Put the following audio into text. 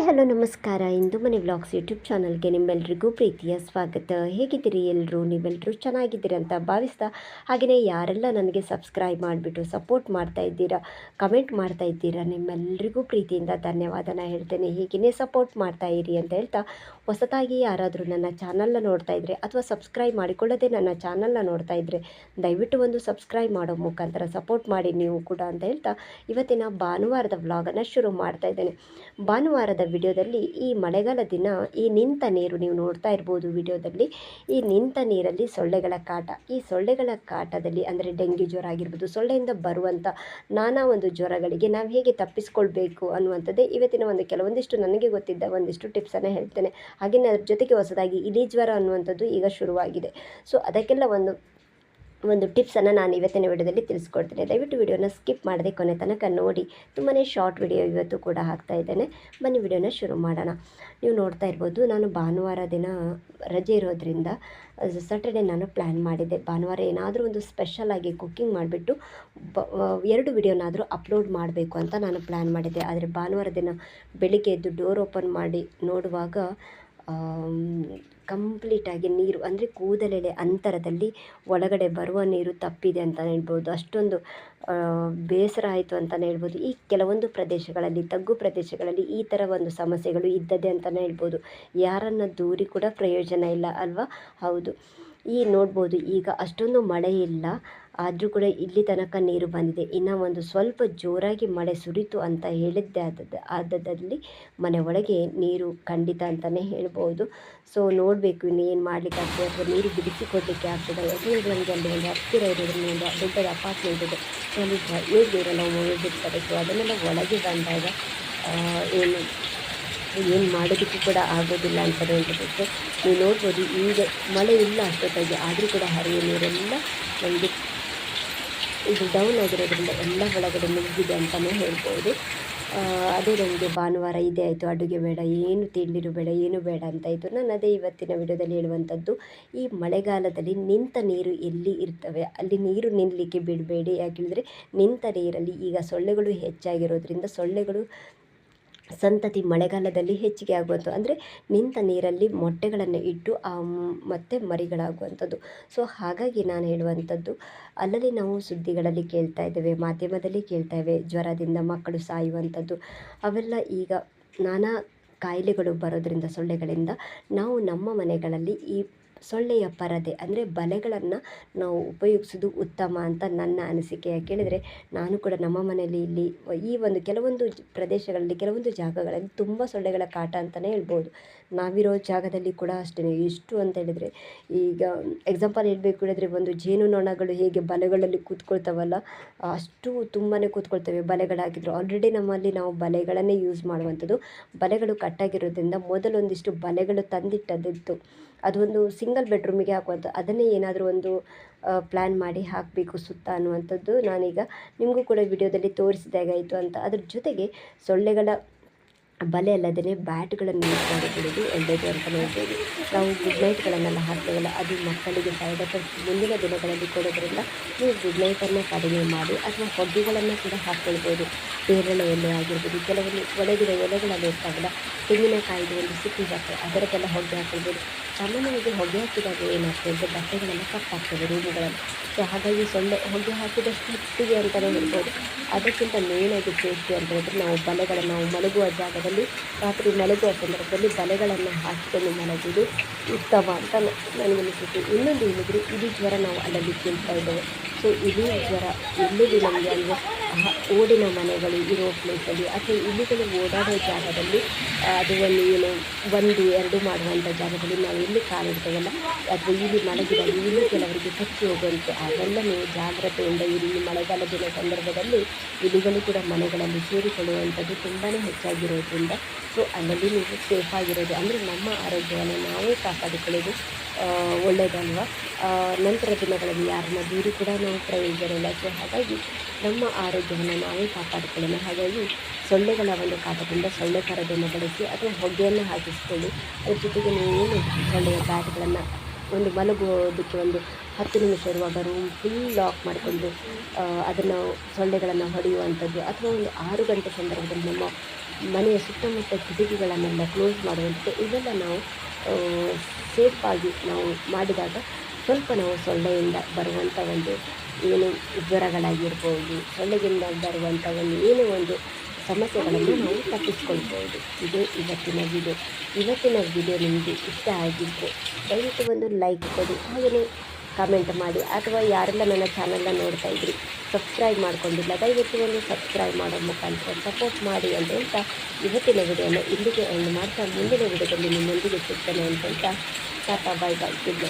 Hi hello, ನಮಸ್ಕಾರ. ಇಂದು ಮನೆ vlogs YouTube ಚಾನಲ್ಗೆ ನಿಮ್ಮೆಲ್ರಿಗೂ ಪ್ರೀತಿಯ ಸ್ವಾಗತ. ಹೇಗಿದ್ದೀರಿ ಎಲ್ಲರೂ ನೀವೆಲ್ಲರೂ ಚೆನ್ನಾಗಿದ್ದೀರಿ ಅಂತ ಭಾವಿಸ್ತಾ, ಹಾಗೆಯೇ ಯಾರೆಲ್ಲ ನನಗೆ ಸಬ್ಸ್ಕ್ರೈಬ್ ಮಾಡಿಬಿಟ್ಟು ಸಪೋರ್ಟ್ ಮಾಡ್ತಾ ಇದ್ದೀರಾ ಕಮೆಂಟ್ ಮಾಡ್ತಾ ಇದ್ದೀರಾ ನಿಮ್ಮೆಲ್ಲರಿಗೂ ಪ್ರೀತಿಯಿಂದ ಧನ್ಯವಾದನ ಹೇಳ್ತೇನೆ. ಹೀಗೇ ಸಪೋರ್ಟ್ ಮಾಡ್ತಾ ಇರಿ ಅಂತ ಹೇಳ್ತಾ ಹೊಸದಾಗಿ ಯಾರಾದರೂ ನನ್ನ ಚಾನಲ್ನ ನೋಡ್ತಾ ಇದ್ದರೆ ಅಥವಾ ಸಬ್ಸ್ಕ್ರೈಬ್ ಮಾಡಿಕೊಳ್ಳದೆ ನನ್ನ ಚಾನಲ್ನ ನೋಡ್ತಾ ಇದ್ದರೆ ದಯವಿಟ್ಟು ಒಂದು ಸಬ್ಸ್ಕ್ರೈಬ್ ಮಾಡೋ ಮುಖಾಂತರ ಸಪೋರ್ಟ್ ಮಾಡಿ ನೀವು ಕೂಡ ಅಂತ ಹೇಳ್ತಾ, ಇವತ್ತಿನ ಭಾನುವಾರದ ವ್ಲಾಗನ್ನು ಶುರು ಮಾಡ್ತಾ ಇದ್ದೇನೆ. ಭಾನುವಾರದ ವಿಡಿಯೋದಲ್ಲಿ ಈ ಮಳೆಗಾಲ ದಿನ ಈ ನಿಂತ ನೀರು ನೀವು ನೋಡ್ತಾ ಇರ್ಬೋದು ವಿಡಿಯೋದಲ್ಲಿ. ಈ ನಿಂತ ನೀರಲ್ಲಿ ಸೊಳ್ಳೆಗಳ ಕಾಟ. ಈ ಸೊಳ್ಳೆಗಳ ಕಾಟದಲ್ಲಿ ಅಂದರೆ ಡೆಂಗ್ಯೂ ಜ್ವರ ಆಗಿರ್ಬೋದು, ಸೊಳ್ಳೆಯಿಂದ ಬರುವಂಥ ನಾನಾ ಒಂದು ಜ್ವರಗಳಿಗೆ ನಾವು ಹೇಗೆ ತಪ್ಪಿಸ್ಕೊಳ್ಬೇಕು ಅನ್ನುವಂಥದ್ದೇ ಇವತ್ತಿನ ಒಂದು ಕೆಲವೊಂದಿಷ್ಟು ನನಗೆ ಗೊತ್ತಿದ್ದ ಒಂದಿಷ್ಟು ಟಿಪ್ಸನ್ನು ಹೇಳ್ತೇನೆ. ಹಾಗೆಯೇ ಅದ್ರ ಜೊತೆಗೆ ಹೊಸದಾಗಿ ಇಲಿ ಜ್ವರ ಅನ್ನುವಂಥದ್ದು ಈಗ ಶುರುವಾಗಿದೆ. ಸೊ ಅದಕ್ಕೆಲ್ಲ ಒಂದು ಒಂದು ಟಿಪ್ಸನ್ನು ನಾನು ಇವತ್ತಿನ ವಿಡಿಯೋದಲ್ಲಿ ತಿಳಿಸ್ಕೊಡ್ತೇನೆ. ದಯವಿಟ್ಟು ವಿಡಿಯೋನ ಸ್ಕಿಪ್ ಮಾಡದೆ ಕೊನೆ ತನಕ ನೋಡಿ. ತುಂಬಾ ಶಾರ್ಟ್ ವಿಡಿಯೋ ಇವತ್ತು ಕೂಡ ಹಾಕ್ತಾ ಇದ್ದೇನೆ. ಬನ್ನಿ ವಿಡಿಯೋನ ಶುರು ಮಾಡೋಣ. ನೀವು ನೋಡ್ತಾ ಇರ್ಬೋದು, ನಾನು ಭಾನುವಾರ ದಿನ ರಜೆ ಇರೋದ್ರಿಂದ ಸ್ಯಾಟರ್ಡೆ ನಾನು ಪ್ಲ್ಯಾನ್ ಮಾಡಿದ್ದೆ. ಭಾನುವಾರ ಏನಾದರೂ ಒಂದು ಸ್ಪೆಷಲ್ ಆಗಿ ಕುಕ್ಕಿಂಗ್ ಮಾಡಿಬಿಟ್ಟು, ಬ ಎರಡು ವಿಡಿಯೋನಾದರೂ ಅಪ್ಲೋಡ್ ಮಾಡಬೇಕು ಅಂತ ನಾನು ಪ್ಲ್ಯಾನ್ ಮಾಡಿದ್ದೆ. ಆದರೆ ಭಾನುವಾರ ದಿನ ಬೆಳಿಗ್ಗೆ ಎದ್ದು ಡೋರ್ ಓಪನ್ ಮಾಡಿ ನೋಡುವಾಗ ಕಂಪ್ಲೀಟಾಗಿ ನೀರು, ಅಂದರೆ ಕೂದಲೆಳೆ ಅಂತರದಲ್ಲಿ ಒಳಗಡೆ ಬರುವ ನೀರು ತಪ್ಪಿದೆ ಅಂತ ಹೇಳ್ಬೋದು. ಅಷ್ಟೊಂದು ಬೇಸರ ಆಯಿತು ಅಂತಲೇ ಹೇಳ್ಬೋದು. ಈ ಕೆಲವೊಂದು ಪ್ರದೇಶಗಳಲ್ಲಿ, ತಗ್ಗು ಪ್ರದೇಶಗಳಲ್ಲಿ ಈ ಥರ ಒಂದು ಸಮಸ್ಯೆಗಳು ಇದ್ದದೆ ಅಂತಲೇ ಹೇಳ್ಬೋದು. ಯಾರನ್ನು ದೂರಿ ಕೂಡ ಪ್ರಯೋಜನ ಇಲ್ಲ ಅಲ್ವಾ? ಹೌದು. ಈ ನೋಡ್ಬೋದು, ಈಗ ಅಷ್ಟೊಂದು ಮಳೆ ಇಲ್ಲ. ಆದರೂ ಕೂಡ ಇಲ್ಲಿ ತನಕ ನೀರು ಬಂದಿದೆ. ಇನ್ನು ಒಂದು ಸ್ವಲ್ಪ ಜೋರಾಗಿ ಮಳೆ ಸುರಿತು ಅಂತ ಹೇಳಿದ್ದೆ ಆದದ್ದು ಆದದಲ್ಲಿ ಮನೆ ಒಳಗೆ ನೀರು ಖಂಡಿತ ಅಂತಲೇ ಹೇಳ್ಬೋದು. ಸೊ ನೋಡಬೇಕು ಇನ್ನು ಏನು ಮಾಡಲಿಕ್ಕೆ ಆಗ್ತದೆ ಅಥವಾ ನೀರು ಬಿಡಿಸಿ ಕೊಡಲಿಕ್ಕೆ ಆಗ್ತದೆ ಯಾಕೆಂದರೆ ನನಗೆ ಅಲ್ಲಿ ಒಂದು ಹತ್ತಿರ ಇರೋದ್ರಿಂದ ಒಂದು ದೊಡ್ಡದ ಅಪಾರ್ಟ್ಮೆಂಟ್ ಇದೆ. ಅಲ್ಲಿ ಬೇರೆ ನೀರೆಲ್ಲ ಹೋಗಿರ್ತಾರೆ. ಸೊ ಅದನ್ನೆಲ್ಲ ಒಳಗೆ ಬಂದಾಗ ಏನು ಏನು ಮಾಡೋದಕ್ಕೂ ಕೂಡ ಆಗೋದಿಲ್ಲ ಅಂತಾರೆ ಅಂತ ಬಿಟ್ಟು ನೀವು ನೋಡ್ಬೋದು ಈಗ ಮಳೆ ಇಲ್ಲ ಅಷ್ಟೊತ್ತಾಗಿ, ಆದರೂ ಕೂಡ ಹರಿಯುವ ನೀರೆಲ್ಲ ನಮಗೆ ಇದು ಡೌನ್ ಆಗಿರೋದ್ರಿಂದ ಎಲ್ಲ ಒಳಗಡೆ ಮುಗಿದಿದೆ ಅಂತಲೇ ಹೇಳ್ಬೋದು. ಅದೇ ನನಗೆ ಭಾನುವಾರ ಇದೇ ಆಯಿತು. ಅಡುಗೆ ಬೇಡ, ಏನು ತಿಂಡಿರು ಬೇಡ, ಏನು ಬೇಡ ಅಂತಾಯಿತು ನಾನು ಅದೇ ಇವತ್ತಿನ ವಿಡಿಯೋದಲ್ಲಿ ಹೇಳುವಂಥದ್ದು, ಈ ಮಳೆಗಾಲದಲ್ಲಿ ನಿಂತ ನೀರು ಎಲ್ಲಿ ಇರ್ತವೆ? ಅಲ್ಲಿ ನೀರು ನಿಲ್ಲಲಿಕ್ಕೆ ಬಿಡಬೇಡಿ. ಯಾಕೆಂದರೆ ನಿಂತ ನೀರಲ್ಲಿ ಈಗ ಸೊಳ್ಳೆಗಳು ಹೆಚ್ಚಾಗಿರೋದ್ರಿಂದ ಸೊಳ್ಳೆಗಳು ಸಂತತಿ ಮಳೆಗಾಲದಲ್ಲಿ ಹೆಚ್ಚಿಗೆ ಆಗುವಂಥದ್ದು ಅಂದರೆ ನಿಂತ ನೀರಲ್ಲಿ ಮೊಟ್ಟೆಗಳನ್ನು ಇಟ್ಟು, ಆ ಮತ್ತೆ ಮರಿಗಳಾಗುವಂಥದ್ದು. ಸೊ, ಹಾಗಾಗಿ ನಾನು ಹೇಳುವಂಥದ್ದು, ಅಲ್ಲಲ್ಲಿ ನಾವು ಸುದ್ದಿಗಳಲ್ಲಿ ಕೇಳ್ತಾ ಇದ್ದೇವೆ, ಮಾಧ್ಯಮದಲ್ಲಿ ಕೇಳ್ತಾ ಇವೆ ಜ್ವರದಿಂದ ಮಕ್ಕಳು ಸಾಯುವಂಥದ್ದು, ಅವೆಲ್ಲ ಈಗ ನಾನಾ ಕಾಯಿಲೆಗಳು ಬರೋದರಿಂದ, ಸೊಳ್ಳೆಗಳಿಂದ ನಾವು ನಮ್ಮ ಮನೆಗಳಲ್ಲಿ ಈ ಸೊಳ್ಳೆಯ ಪರದೆ ಅಂದರೆ ಬಲೆಗಳನ್ನು ನಾವು ಉಪಯೋಗಿಸೋದು ಉತ್ತಮ ಅಂತ ನನ್ನ ಅನಿಸಿಕೆ. ಯಾಕೆ ನಾನು ಕೂಡ ನಮ್ಮ ಮನೆಯಲ್ಲಿ ಇಲ್ಲಿ ಈ ಒಂದು ಕೆಲವೊಂದು ಪ್ರದೇಶಗಳಲ್ಲಿ, ಕೆಲವೊಂದು ಜಾಗಗಳಲ್ಲಿ ತುಂಬ ಸೊಳ್ಳೆಗಳ ಕಾಟ ಅಂತಲೇ ಹೇಳ್ಬೋದು. ನಾವಿರೋ ಜಾಗದಲ್ಲಿ ಕೂಡ ಅಷ್ಟೇ ಎಷ್ಟು ಅಂತ ಹೇಳಿದರೆ ಈಗ ಎಕ್ಸಾಂಪಲ್ ಹೇಳಬೇಕು ಹೇಳಿದರೆ ಒಂದು ಜೇನುನೊಣಗಳು ಹೇಗೆ ಬಲೆಗಳಲ್ಲಿ ಕೂತ್ಕೊಳ್ತಾವಲ್ಲ, ಅಷ್ಟು ತುಂಬಾ ಕೂತ್ಕೊಳ್ತವೆ ಬಲೆಗಳಾಗಿದ್ದರು ಆಲ್ರೆಡಿ ನಮ್ಮಲ್ಲಿ ನಾವು ಬಲೆಗಳನ್ನೇ ಯೂಸ್ ಮಾಡುವಂಥದ್ದು ಬಲೆಗಳು ಕಟ್ಟಾಗಿರೋದ್ರಿಂದ ಮೊದಲೊಂದಿಷ್ಟು ಬಲೆಗಳು ತಂದಿಟ್ಟದಿತ್ತು ಅದೊಂದು ಸಿಂಗಲ್ ಬೆಡ್ರೂಮಿಗೆ ಹಾಕುವಂಥ ಅದನ್ನೇ ಏನಾದರೂ ಒಂದು ಪ್ಲ್ಯಾನ್ ಮಾಡಿ ಹಾಕಬೇಕು ಸುತ್ತ ಅನ್ನುವಂಥದ್ದು ನಾನೀಗ ನಿಮಗೂ ಕೂಡ ವಿಡಿಯೋದಲ್ಲಿ ತೋರಿಸಿದಾಗಾಯಿತು ಅಂತ. ಅದ್ರ ಜೊತೆಗೆ ಸೊಳ್ಳೆಗಳ ಬಲೆ ಅಲ್ಲದೇ ಬ್ಯಾಟ್ಗಳನ್ನು ಯೂಸ್ ಮಾಡಿಕೊಳ್ಳೋದು ಒಳ್ಳೆಯದು ಅಂತ ಹೇಳ್ಬೋದು. ನಾವು ಗುಡ್ ನೈಟ್ಗಳನ್ನೆಲ್ಲ ಹಾಕ್ತೇವಲ್ಲ ಅದು ಮಕ್ಕಳಿಗೆ ಸೈಡ್ ಎಫೆಕ್ಟ್ ಮುಂದಿನ ದಿನಗಳಲ್ಲಿ ಕೊಡೋದ್ರಿಂದ ನೀವು ಗುಡ್ ನೈಟನ್ನು ಕಡಿಮೆ ಮಾಡಿ ಅಥವಾ ಹೊಗೆಗಳನ್ನು ಕೂಡ ಹಾಕ್ಕೊಳ್ಬೋದು ಪೇರಳೆ ಎಲೆ ಆಗಿರ್ಬೋದು, ಕೆಲವೊಂದು ಒಳಗಿರೋ ಎಲೆಗಳಲ್ಲಿ ಇರ್ತಾವಲ್ಲ ತೆಂಗಿನಕಾಯಿದು ಒಂದು ಸಿಪ್ಪಿ ಬಟ್ಟೆ ಅದರದ್ದೆಲ್ಲ ಹೊಗೆ ಹಾಕ್ಕೊಳ್ಬೋದು ಸಾಮಾನ್ಯವಾಗಿ ಹೊಗೆ ಹಾಕಿದಾಗ ಏನಾಗ್ತದೆ ಅಂದರೆ ಬಟ್ಟೆಗಳೆಲ್ಲ ಕಪ್ಪಾಗ್ತದೆ ರೂಮುಗಳಲ್ಲಿ. ಸೊ ಹಾಗಾಗಿ ಸೊಳ್ಳೆ ಹೊಗೆ ಹಾಕಿದಷ್ಟು ಹೊತ್ತಿಗೆ ಅಂತಲೇ ಹೇಳ್ಬೋದು. ಅದಕ್ಕಿಂತ ಮೇನಾಗಿ ಸೇಫ್ಟಿ ಅಂತ ಹೇಳಿದ್ರೆ ನಾವು ಬಲೆಗಳನ್ನು ನಾವು ಮಲಗುವ ಜಾಗದಲ್ಲಿ ರಾತ್ರಿ ಮಲಗುವ ಸಂದರ್ಭದಲ್ಲಿ ಬಲೆಗಳನ್ನು ಹಾಕಿಕೊಂಡು ಮಲಗುವುದು ಉತ್ತಮ ಅಂತ ನನಗನ್ನಿಸುತ್ತೆ ಇನ್ನೊಂದು ಏನಿದ್ರು ಇಡೀ ಜ್ವರ ನಾವು ಅಲ್ಲಲ್ಲಿ ಕೇಳ್ತಾ ಇದ್ದೇವೆ. ಸೊ ಇಡೀ ಜ್ವರ ಎಲ್ಲಿದೆ ನಮಗೆ ಅಂದರೆ ಓಡಿನ ಮನೆಗಳು, ಇರೋ ಪ್ಲೇಸಲ್ಲಿ ಅಥವಾ ಇಲಿಗಳು ಓಡಾಡೋ ಜಾಗದಲ್ಲಿ ಅದು ಒಂದು ಏನು ಒಂದು, ಎರಡು ಮಾಡುವಂಥ ಜಾಗದಲ್ಲಿ ನಾವು ಎಲ್ಲಿ ಕಾಲಿಡ್ತೇವಲ್ಲ ಅಥವಾ ಇಲ್ಲಿ ಮಲಗಿದ ಇಲ್ಲಿ ಕೆಲವರಿಗೆ ಕಚ್ಚಿ ಹೋಗುವಂತೆ ಅದೆಲ್ಲ ನೀವು ಜಾಗ್ರತೆಯಿಂದ ಇಲ್ಲಿ ಮಳೆಗಾಲದ ಸಂದರ್ಭದಲ್ಲಿ ಇಲಿಗಳು ಕೂಡ ಮನೆಗಳಲ್ಲಿ ಸೇರಿಕೊಳ್ಳುವಂಥದ್ದು ತುಂಬಾ ಹೆಚ್ಚಾಗಿರೋದ್ರಿಂದ ಸೊ ಅಲ್ಲಲ್ಲಿ ನೀವು ಸೇಫಾಗಿರೋದು ಅಂದರೆ ನಮ್ಮ ಆರೋಗ್ಯವನ್ನು ನಾವೇ ಕಾಪಾಡಿಕೊಳ್ಳೋದು. ಒಳ್ಳೆಯದಲ್ವ ನಂತರ ದಿನಗಳಲ್ಲಿ ಯಾರನ್ನ ದೂರು ಕೂಡ ನಾವು ಪ್ರಯೋಜನ ಇಲ್ಲ ಸೊ ಹಾಗಾಗಿ ನಮ್ಮ ಆರೋಗ್ಯವನ್ನು ನಾವೇ ಕಾಪಾಡಿಕೊಳ್ಳೋಣ. ಹಾಗಾಗಿ ಸೊಳ್ಳೆಗಳ ಒಂದು ಕಾಟದಿಂದ ಸೊಳ್ಳೆ ಕರದನ್ನು ಬಳಸಿ ಅಥವಾ ಹೊಗೆಯನ್ನು ಹಾಕಿಸ್ಕೊಳ್ಳಿ. ಅದ್ರ ಜೊತೆಗೆ ನೀವು ಏನು ಸೊಳ್ಳೆಯ ಬ್ಯಾಟ್ಗಳನ್ನು ಒಂದು ಮಲಗುವುದಕ್ಕೆ ಒಂದು ಹತ್ತು ನಿಮಿಷ ಇರುವಾಗ ರೂಮ್ ಫುಲ್ ಲಾಕ್ ಮಾಡಿಕೊಂಡು ಅದನ್ನು ಸೊಳ್ಳೆಗಳನ್ನು ಹೊಡೆಯುವಂಥದ್ದು ಅಥವಾ ಒಂದು ಆರು ಗಂಟೆ ಸಂದರ್ಭದಲ್ಲಿ ನಮ್ಮ ಮನೆಯ ಸುತ್ತಮುತ್ತ ಕಿಟಕಿಗಳನ್ನೆಲ್ಲ ಕ್ಲೋಸ್ ಮಾಡುವಂಥದ್ದು, ಇವೆಲ್ಲ ನಾವು ಸೇಫಾಗಿ ನಾವು ಮಾಡಿದಾಗ ಸ್ವಲ್ಪ ನಾವು ಸೊಳ್ಳೆಯಿಂದ ಬರುವಂಥ ಒಂದು ಏನು ಜ್ವರಗಳಾಗಿರ್ಬೋದು ಸೊಳ್ಳೆಯಿಂದ ಬರುವಂಥ ಒಂದು ಏನೋ ಒಂದು ಸಮಸ್ಯೆಗಳನ್ನು ನಾವು ತಪ್ಪಿಸ್ಕೊಳ್ಬೋದು. ಇದು ಇವತ್ತಿನ ವಿಡಿಯೋ ಇವತ್ತಿನ ವಿಡಿಯೋ ನಿಮಗೆ ಇಷ್ಟ ಆಗಿದ್ದರೆ ದಯವಿಟ್ಟು ಒಂದು ಲೈಕ್ ಕೊಡಿ. ಹಾಗೆಯೇ ಕಮೆಂಟ್ ಮಾಡಿ ಅಥವಾ ಯಾರೆಲ್ಲ ನನ್ನ ಚಾನಲ್ನ ನೋಡ್ತಾ ಇದ್ರಿ ಸಬ್ಸ್ಕ್ರೈಬ್ ಮಾಡ್ಕೊಂಡಿಲ್ಲ, ದಯವಿಟ್ಟು ಒಂದು ಸಬ್ಸ್ಕ್ರೈಬ್ ಮಾಡೋ ಮುಖಾಂತರ ಸಪೋರ್ಟ್ ಮಾಡಿ ಅಂತ ಇವತ್ತಿನ ವಿಡಿಯೋನ ಇಲ್ಲಿಗೆ ಎಂಡ್ ಮಾಡ್ತಾ, ಮುಂದಿನ ವಿಡಿಯೋದಲ್ಲಿ ನಿಮ್ಮೊಂದಿಗೆ ಸಿಗ್ತೇನೆ ಅಂತ ಹೇಳ್ತಾ, ಟಾಟಾ ಬಾಯ್ ಬಾಯ್ ಗುಡ್